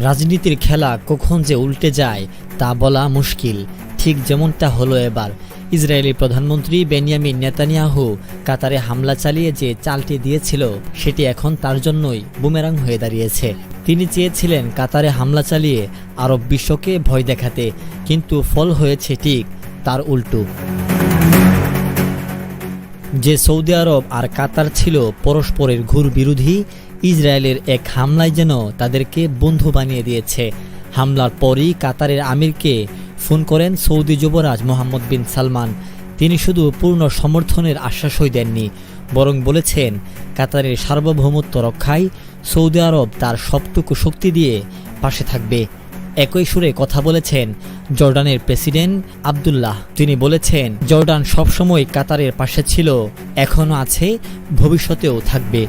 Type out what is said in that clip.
রাজনীতির খেলা কখন যে উল্টে যায় তা বলা মুশকিল। ঠিক যেমনটা হলো এবার। ইসরায়েলি প্রধানমন্ত্রী বেনিয়ামিন নেতানিয়াহু কাতারে হামলা চালিয়ে যে চালটি দিয়েছিল, সেটি এখন তার জন্যই বুমেরাং হয়ে দাঁড়িয়েছে। তিনি চেয়েছিলেন কাতারে হামলা চালিয়ে আরব বিশ্বকে ভয় দেখাতে, কিন্তু ফল হয়েছে ঠিক তার উল্টো। যে সৌদি আরব আর কাতার ছিল পরস্পরের ঘুর বিরোধী, ইসরায়েলের এক হামলায় যেন তাদেরকে বন্ধু বানিয়ে দিয়েছে। হামলার পরই কাতারের আমিরকে ফোন করেন সৌদি যুবরাজ মোহাম্মদ বিন সালমান। তিনি শুধু পূর্ণ সমর্থনের আশ্বাসই দেননি, বরং বলেছেন, কাতারের সার্বভৌমত্ব রক্ষায় সৌদি আরব তার সবটুকু শক্তি দিয়ে পাশে থাকবে। একই সুরে কথা বলেছেন জর্ডানের প্রেসিডেন্ট আবদুল্লাহ। তিনি বলেছেন, জর্ডান সবসময় কাতারের পাশে ছিল, এখনও আছে, ভবিষ্যতেও থাকবে।